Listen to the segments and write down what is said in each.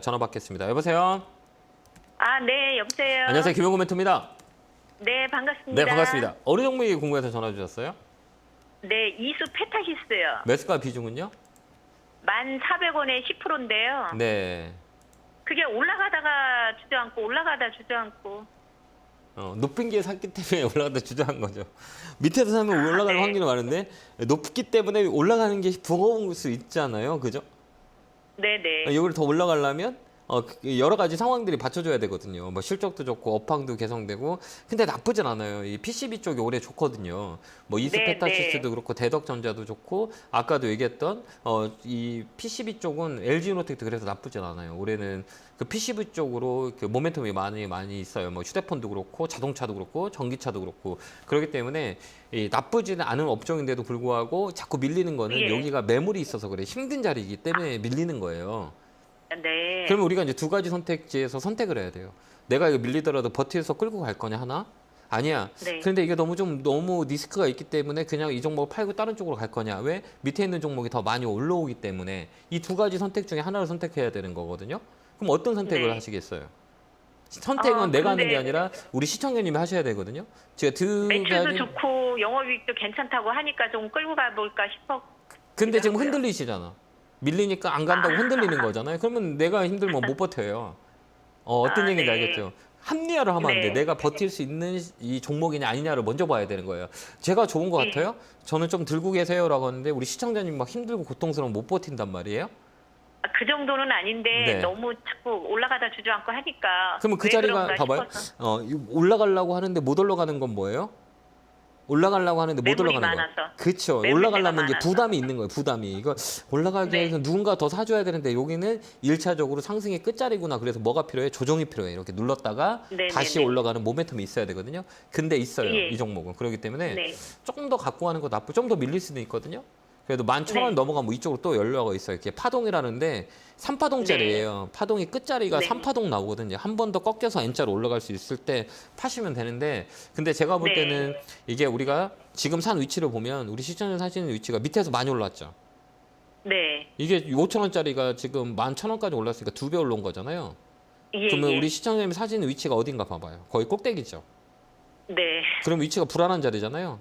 전화 받겠습니다. 여보세요. 아, 네, 여보세요. 안녕하세요. 김용구 멘토입니다. 네, 반갑습니다. 네, 반갑습니다. 어느 종목이 궁금해서 전화 주셨어요? 네, 이수 페타시스요. 매수가 비중은요? 1,400원에 10%인데요. 네. 그게 올라가다가 주저앉고 올라가다 주저앉고. 어, 높은 게 샀기 때문에 올라가다 주저한 거죠. 밑에서 사면 올라갈 네. 확률이 많은데 높기 때문에 올라가는 게 버거울 수 있잖아요. 그죠? 네, 네. 이걸 더 올라가려면 어, 그 여러 가지 상황들이 받쳐줘야 되거든요. 뭐 실적도 좋고 업황도 개선되고 근데 나쁘진 않아요. 이 PCB 쪽이 올해 좋거든요. 뭐 네, 이스페타시스도 그렇고 대덕전자도 좋고 아까도 얘기했던 어, 이 PCB 쪽은 LG노텍도 그래서 나쁘진 않아요. 올해는 그 PCB 쪽으로 그 모멘텀이 많이 많이 있어요. 뭐 휴대폰도 그렇고 자동차도 그렇고 전기차도 그렇고 그렇기 때문에 이 나쁘지는 않은 업종인데도 불구하고 자꾸 밀리는 거는 예. 여기가 매물이 있어서 그래 힘든 자리이기 때문에 밀리는 거예요. 네. 그러면 우리가 이제 두 가지 선택지에서 선택을 해야 돼요. 내가 이거 밀리더라도 버티면서 끌고 갈 거냐 하나? 아니야. 네. 그런데 이게 너무 좀 너무 리스크가 있기 때문에 그냥 이 종목을 팔고 다른 쪽으로 갈 거냐? 왜? 밑에 있는 종목이 더 많이 올라오기 때문에 이 두 가지 선택 중에 하나를 선택해야 되는 거거든요. 그럼 어떤 선택을 네. 하시겠어요? 선택은 아, 내가 하는 게 근데- 아니라 우리 시청자님이 하셔야 되거든요. 제가 두 매출도 가지 좋고 영업이익도 괜찮다고 하니까 좀 끌고 가볼까 싶어. 근데 지금. 흔들리시잖아. 밀리니까 안 간다고 흔들리는 거잖아요. 그러면 내가 힘들면 못 버텨요. 어, 어떤 아, 얘기인지 네. 알겠죠? 합리화를 하면 안 돼. 네. 내가 버틸 수 있는 이 종목이냐 아니냐를 먼저 봐야 되는 거예요. 제가 좋은 것 네. 같아요. 저는 좀 들고 계세요라고 하는데 우리 시청자님 막 힘들고 고통스러우면 못 버틴단 말이에요. 아, 그 정도는 아닌데 네. 너무 자꾸 올라가다 주저앉고 하니까. 그러면 그왜 자리가 봐봐요. 싶어서. 어, 이 올라가려고 하는데 못 올라가는 건 뭐예요? 올라가려고 하는데 못 매물이 올라가는 거. 많아서. 그렇죠. 매물 올라가려면 이제 때가 많아서. 부담이 있는 거예요. 부담이. 이거 올라가기 네. 위해서 누군가 더 사줘야 되는데 여기는 일차적으로 상승의 끝자리구나. 그래서 뭐가 필요해? 조정이 필요해. 이렇게 눌렀다가 네, 다시 네, 네. 올라가는 모멘텀이 있어야 되거든요. 근데 있어요. 예. 이 종목은. 그렇기 때문에 네. 조금 더 갖고 가는 거 나쁘. 좀 더 밀릴 수도 있거든요. 그래도 만 천 원 네. 넘어가면 이쪽으로 또 연료가 있어요. 이렇게 파동이라는데 3파동짜리예요. 파동이 끝자리가 네. 3파동 나오거든요. 한 번 더 꺾여서 N자로 올라갈 수 있을 때 파시면 되는데 근데 제가 볼 네. 때는 이게 우리가 지금 산 위치를 보면 우리 시청자 사시는 위치가 밑에서 많이 올랐죠. 네. 이게 5천 원짜리가 지금 11,000원까지 올랐으니까 두 배 올라온 거잖아요. 예, 그러면 예. 우리 시청자님이 사시는 위치가 어딘가 봐봐요. 거의 꼭대기죠. 네. 그럼 위치가 불안한 자리잖아요.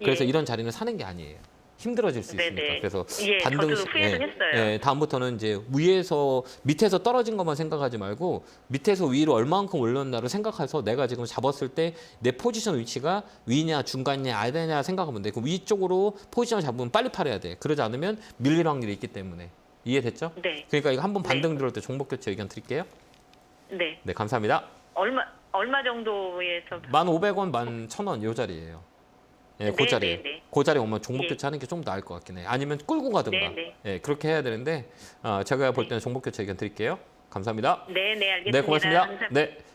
그래서 예. 이런 자리는 사는 게 아니에요. 힘들어질 수 네네. 있으니까. 그래서 예, 저도 후회는 했어요. 예, 다음부터는 이제 위에서 밑에서 떨어진 것만 생각하지 말고 밑에서 위로 얼마만큼 올렸나를 생각해서 내가 지금 잡았을 때 내 포지션 위치가 위냐 중간이냐 아래냐 생각하면 돼. 그 위쪽으로 포지션 잡으면 빨리 팔아야 돼. 그러지 않으면 밀릴 확률이 있기 때문에 이해됐죠? 네. 그러니까 이거 한번 네. 반등 들어올 때 종목 교체 의견 드릴게요. 네. 네, 감사합니다. 얼마 얼마 정도에서 1,500원, 1,1,000원 요 자리예요. 예, 그 네, 자리에. 네, 네. 그 자리에 오면 종목 예. 교체하는 게 좀 나을 것 같긴 해. 아니면 끌고 가든가. 네, 네. 예, 그렇게 해야 되는데 어, 제가 볼 때는 종목 교체 의견 드릴게요. 감사합니다. 네, 네, 알겠습니다. 네, 고맙습니다. 감사합니다. 네.